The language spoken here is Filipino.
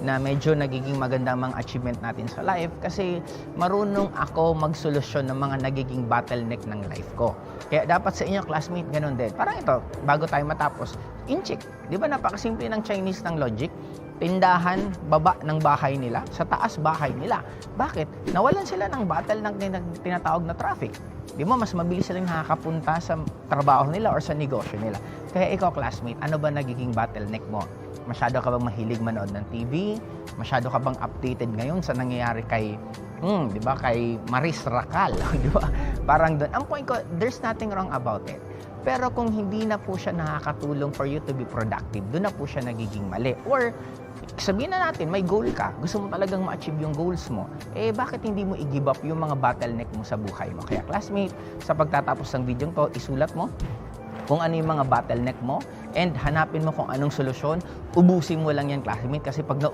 na medyo nagiging maganda mga achievement natin sa life kasi marunong ako magsolusyon ng mga nagiging bottleneck ng life ko. Kaya dapat sa inyo classmate ganun din. Parang ito, bago tayo matapos, incheck. Di ba napakasimple ng Chinese ng logic? Tindahan, baba ng bahay nila, sa taas bahay nila. Bakit? Nawalan sila ng bottleneck na tinatawag na traffic. Di mo, mas mabilis silang nakakapunta sa trabaho nila or sa negosyo nila. Kaya ikaw, classmate, ano ba nagiging bottleneck mo? Masyado ka bang mahilig manood ng TV? Masyado ka bang updated ngayon sa nangyayari kay, hmm, di ba, kay Maris Racal? di ba? Parang doon. Ang point ko, there's nothing wrong about it. Pero kung hindi na po siya nakakatulong for you to be productive, doon na po siya nagiging mali. Or, sabihin na natin, may goal ka, gusto mo talagang ma-achieve yung goals mo, eh bakit hindi mo i-give up yung mga bottleneck mo sa buhay mo? Kaya classmate, sa pagtatapos ng video to, isulat mo kung ano yung mga bottleneck mo and hanapin mo kung anong solusyon, ubusin mo lang yan classmate kasi pag na